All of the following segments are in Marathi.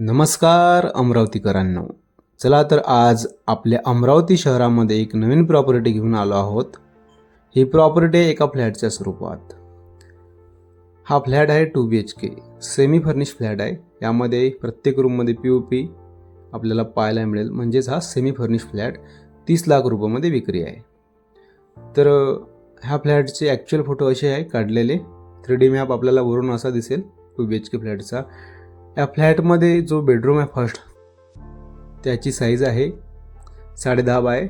नमस्कार अमरावतीकरांनो. चला तर आज आपल्या अमरावती शहरामध्ये एक नवीन प्रॉपर्टी घेऊन आलो आहोत. ही प्रॉपर्टी एका फ्लॅटच्या स्वरूपात. हा फ्लॅट आहे two B H K semi furnish flat आहे. यामध्ये प्रत्येक रूममध्ये पी ओ पी आपल्याला पाहायला मिळेल. म्हणजेच हा सेमी फर्निश फ्लॅट तीस लाख रुपयामध्ये विक्री आहे. तर ह्या फ्लॅटचे ॲक्च्युअल फोटो असे आहे काढलेले. थ्री डी मॅप आपल्याला वरून असा दिसेल टू बी एच के फ्लॅटचा. या फ्लॅटमध्ये जो बेडरूम आहे फर्स्ट त्याची साईज आहे साडे दहा बाय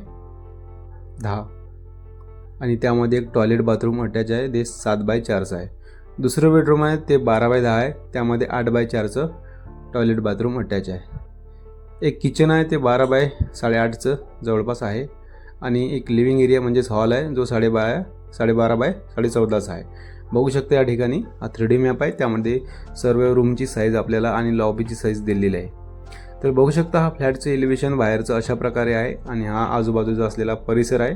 दहा. आणि त्यामध्ये एक टॉयलेट बाथरूम अटॅच आहे ते सात बाय चारचं आहे. दुसरं बेडरूम आहे ते बारा बाय दहा आहे. त्यामध्ये आठ बाय चारचं टॉयलेट बाथरूम अटॅच आहे. एक किचन आहे ते बारा बाय साडेआठचं जवळपास आहे. आणि एक लिव्हिंग एरिया म्हणजेच हॉल आहे जो साडेबारा साडेबारा बाय साडे चौदाचा आहे. बघू शकता या ठिकाणी. हा थ्री डी मॅप आहे. त्यामध्ये सर्व रूमची साईज आपल्याला आणि लॉबीची साईज दिलेली आहे. तर बघू शकता हा फ्लॅटचं एलिव्हेशन बाहेरचं अशा प्रकारे आहे आणि हा आजूबाजूचा असलेला परिसर आहे.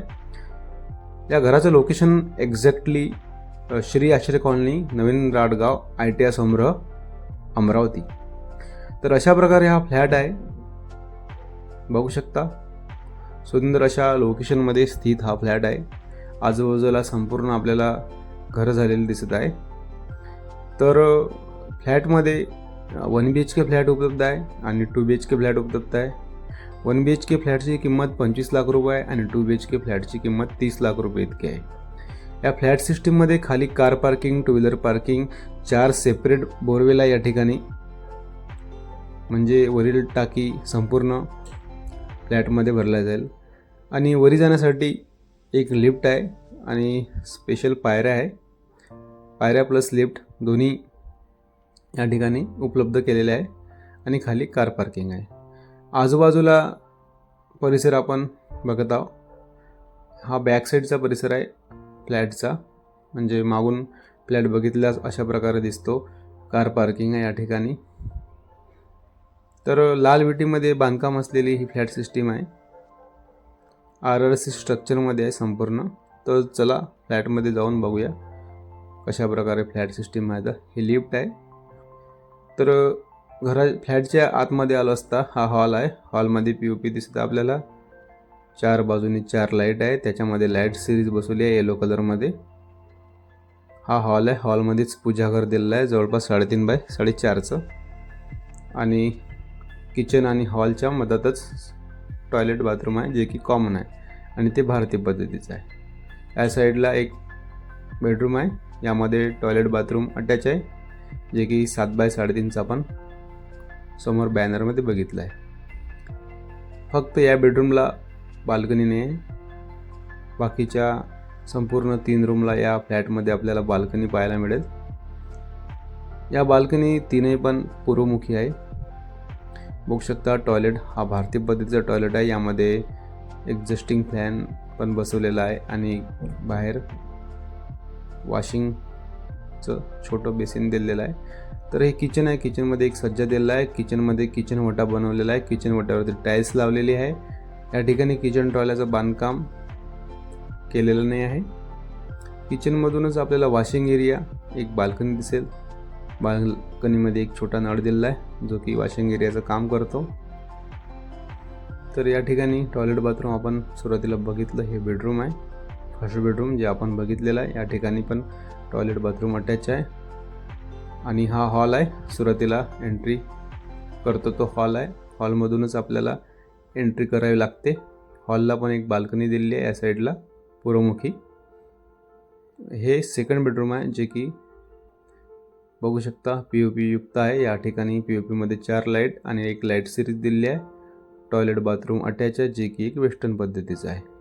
या घराचं location exactly Shri Ashray colony Naveen Radgaon I T I संग्रह अमरावती. तर अशा प्रकारे हा फ्लॅट आहे. बघू शकता. सुंदर अशा लोकेशनमध्ये स्थित हा फ्लॅट आहे. आजूबाजूला संपूर्ण आपल्याला घरं झालेली दिसत आहे. तर फ्लॅटमध्ये one B H K flat उपलब्ध आहे आणि two B H K flat उपलब्ध आहे. वन बी एच के फ्लॅटची किंमत पंचवीस लाख रुपये आहे आणि टू बी एच के फ्लॅटची किंमत तीस लाख रुपये इतकी आहे. या फ्लॅट सिस्टीममध्ये खाली car parking two wheeler parking चार सेपरेट बोरवेल आहे या ठिकाणी म्हणजे वरील टाकी संपूर्ण फ्लॅटमध्ये भरला जाईल. आणि वरी जाण्यासाठी एक लिफ्ट आहे आणि स्पेशल पायऱ्या आहे. पायऱ्या प्लस लिफ्ट दोन्ही या ठिकाणी उपलब्ध केलेले आहे आणि खाली कार पार्किंग आहे. आजूबाजूला परिसर आपण बघत आहोत. हा बॅक साईडचा परिसर आहे फ्लॅटचा म्हणजे मागून फ्लॅट बघितल्यास अशा प्रकारे दिसतो कार पार्किंग आहे या ठिकाणी. तर लाल विटीमध्ये बांधकाम असलेली ही फ्लॅट सिस्टीम आहे. आर आर सी स्ट्रक्चरमध्ये आहे संपूर्ण. तर चला फ्लॅटमध्ये जाऊन बघूया. कशा प्रकारे फ्लॅट सिस्टीम आहे तर ही लिफ्ट आहे. तर घरा फ्लॅटच्या आतमध्ये आलो असता हा हॉल आहे. हॉलमध्ये पी ओ पी दिसतं आपल्याला. चार बाजूनी चार लाइट आहे. त्याच्यामध्ये लाइट सिरीज बसवली आहे येलो कलरमध्ये. हा हॉल आहे. हॉलमध्येच पूजाघर दिलेलं आहे. जवळपास साडेतीन बाय साडेचारचं. आणि किचन आणि हॉलच्या मधातच टॉयलेट बाथरूम आहे जे की कॉमन आहे. आणि ते भारतीय पद्धतीचं आहे. या साईडला एक बेडरूम आहे. यामध्ये टॉयलेट बाथरूम अटॅच आहे. जे की सात बाय साडेतीनचं आपण समोर बॅनरमध्ये बघितलं आहे फक्त या बेडरूमला बाल्कनीने बाकीच्या संपूर्ण तीन रूमला या फ्लॅटमध्ये आपल्याला बाल्कनी पाहायला मिळेल. या बाल्कनी तीनही पण पूर्वमुखी आहे. बघू शकता टॉयलेट हा भारतीय पद्धतीचा टॉयलेट आहे. यामध्ये एक्झिस्टिंग फॅन पण बसवलेला आहे आणि बाहेर वॉशिंगचं छोटं बेसिन दिलेलं आहे. तर हे किचन आहे. किचनमध्ये एक सज्जा दिलेला आहे. किचनमध्ये किचन वटा बनवलेला आहे. किचन वट्यावरती टाईल्स लावलेली आहे. या ठिकाणी किचन टॉयल्याचं बांधकाम केलेलं नाही आहे. किचनमधूनच आपल्याला वॉशिंग एरिया एक बाल्कनी दिसेल. बाल्कनीमध्ये एक छोटा नळ दिलेला आहे जो की वॉशिंग एरियाचं काम करतो. तर या ठिकाणी टॉयलेट बाथरूम आपण सुरुवातीला बघितलं हे बेडरूम आहे. फर्स्ट बेडरूम जे आपण बघितलेलं आहे. या ठिकाणी पण टॉयलेट बाथरूम अटॅच आहे. आणि हा हॉल आहे. सुरुवातीला एंट्री करतो तो हॉल आहे. हॉलमधूनच आपल्याला एंट्री करावी लागते. हॉलला पण एक बाल्कनी दिलेली आहे या साईडला पूर्वमुखी हे सेकंड बेडरूम आहे जे की बघू शकता पी ओ पी युक्त आहे. या ठिकाणी पी ओ पीमध्ये चार लाइट आणि एक लाइट सिरीज दिलेली आहे. टॉयलेट बाथरूम अटॅच आहे जे की एक वेस्टर्न पद्धतीचं आहे.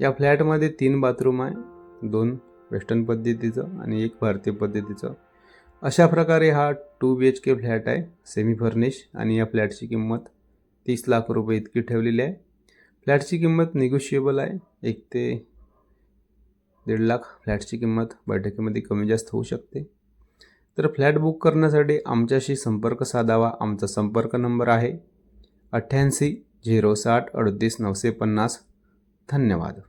या फ्लॅटमध्ये तीन बाथरूम आहे दोन वेस्टर्न पद्धतीचं आणि एक भारतीय पद्धतीचं. अशा प्रकारे हा two B H K flat आहे सेमी फर्निश आणि या फ्लॅटची किंमत तीस लाख रुपये इतकी ठेवलेली आहे. फ्लॅटची किंमत निगोशिएबल आहे एक ते दीड लाख फ्लॅटची किंमत बैठकीमध्ये कमी जास्त होऊ शकते. तर फ्लॅट बुक करण्यासाठी आमच्याशी संपर्क साधावा आमचा संपर्क नंबर आहे अठ्ठ्याऐंशी झिरो साठ अडतीस नऊशे पन्नास. धन्यवाद.